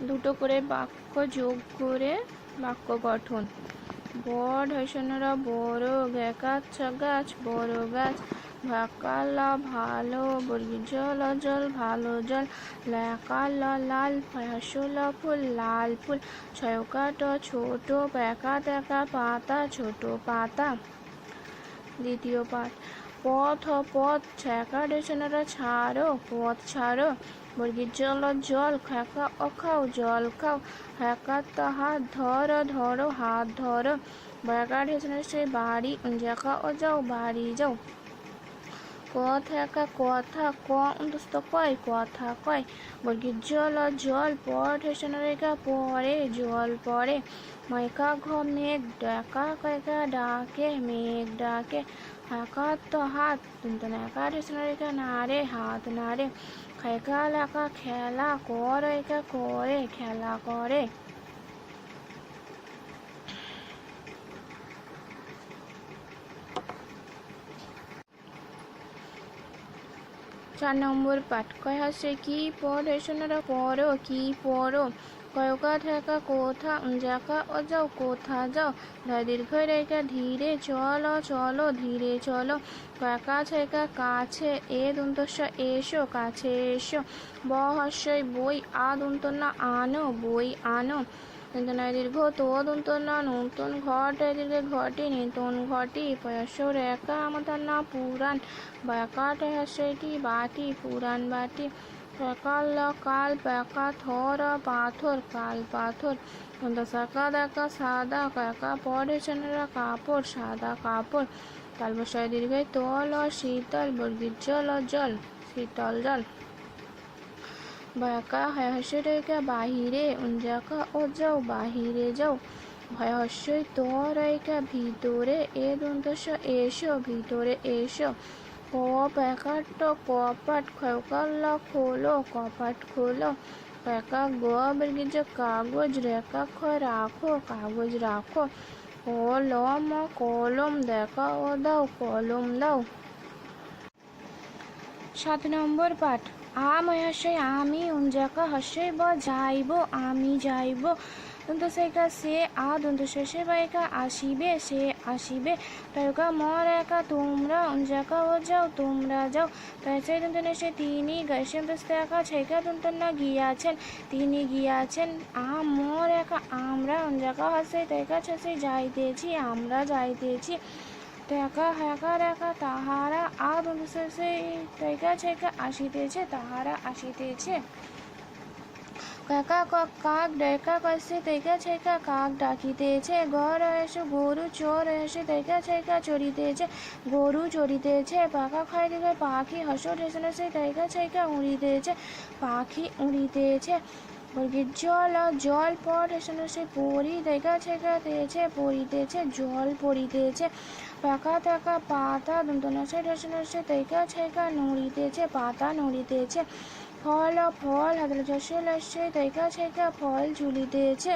দুটো করে বাক্য যোগ করে বাক্য গঠন। বড় হইসনরা বড় গাছ গাছ বড় গাছ, ভাকালা, ভালো বর্গি জল জল ভালো জল লেকালা লাল ফসলা, ফুল, লাল ফুল ছয়কাট ছোট প্যাকা টেকা পাতা, ছোট পাতা। দ্বিতীয় পাঠ পথ পথ ছ্যাঁকা ডেশনারা ছাড়ো, পথ ছাড়ো। মুরগির জল জল খেকা অখাও জল খাও। হ্যাকা হাত ধরো ধরো, হাত ধরো। ব্যাকা ঢেসনের সে বাড়ি জাকা ও যাও, বাড়ি যাও। কথা একা কথা ক অন্তস্থ কয়, কথা কয়। মুরগির জল জল পর ঠেসনের রেখা পরে, জল পরে। মাইকা ঘ মেঘ ডাকা, কয়কা ডাকে, মেঘ ডাকে। হাকাত হাত হাত খেকা খেলা করে খেলা করে চার নম্বর পাঠ কয় হাসে কি পড়ে শোনারা পড়ো কি পড়ো কয়কা ঠেকা কোথা জাকা ও যাও কোথা যাও ধয় দীর্ঘ ধীরে চলো চলো ধীরে চলো কয়কা ছেকা কাছে এ দন্তস্য এসো কাছে এসো ব হস্যই বই আ দন্ত না আনো বই আনো নয় দীর্ঘ তো দন্ত না নতুন ঘট দীর্ঘ ঘটি নতুন ঘটি পয়স্য রেখা আমাদের না পুরাণ ব্যাকাট হাস্যটি বাটি পুরাণ বাটি সকাল কাল ব্যাকা থর, পাথর কাল, পাথর। সাকা দেখা, সাদা কাকা পরে চেনারা কাপড়, সাদা কাপড়। কাল বসায় দীর্ঘায় তল, শীতল বর্গীর জল জল, শীতল জল। ভয়াকা হয়হস্যরেখা বাহিরে, উঞ্জাকা ও যাও, বাহিরে যাও। ভয়হস্যই তরাইকা ভিতরে, এ দন্তস্য এসো, ভিতরে এসো। কপাট কপাট খয়কাল্লা খোলো, কপাট খোলো। একা গো বর্গিজ কাগজ রেখা খ রাখো, কাগজ রাখো। কলম কলম দেখা ও দাও, কলম দাও। সাত নম্বর পাঠ। আম হস্যই আমি উঞ্জাকা ব যাইব আমি যাইব দন্ত সেকা সে আ দন্ত শেষে বাইকা আসিবে সে আসিবে তয়কা মর একা তোমরা উঞ্জাকা ও যাও তোমরা যাও তাই চাই দন্ত নেশে তিনি দস্তে একা ছেকা দন্ত না গিয়াছেন তিনি গিয়াছেন আ মর একা আমরা উঞ্জাকা হাসে তৈকা ছেসে যাইতেছি আমরা যাইতেছি টেকা হেকা রেখা তাহারা আ শেষে তৈকা ছেকা আসিতেছে তাহারা আসিতেছে কাকা কাক ডেকা কষে তৈকা ছেকা কাক ডাকিতেছে ঘর এসে গরু চোর এসে তৈকা ছেকা চড়িতেছে গরু চড়িতেছে পাকা খাই দিকে পাখি হস ঠেসনে সে তৈকা ছেকা উড়িতেছে পাখি উড়িতেছে মুরগির জল জল পড়ে ঠেসনে সে পরি দেখা ছেকা তেছে পড়িতেছে, জল পড়িতেছে। পাকা থাকা পাতা দন্তনাশে ঠেসনে তৈকা ছেকা নড়িতেছে, পাতা নড়িতেছে। ফল ফল হাতের যশে লাসে তৈকা ছেকা ফল ঝুলিতেছে।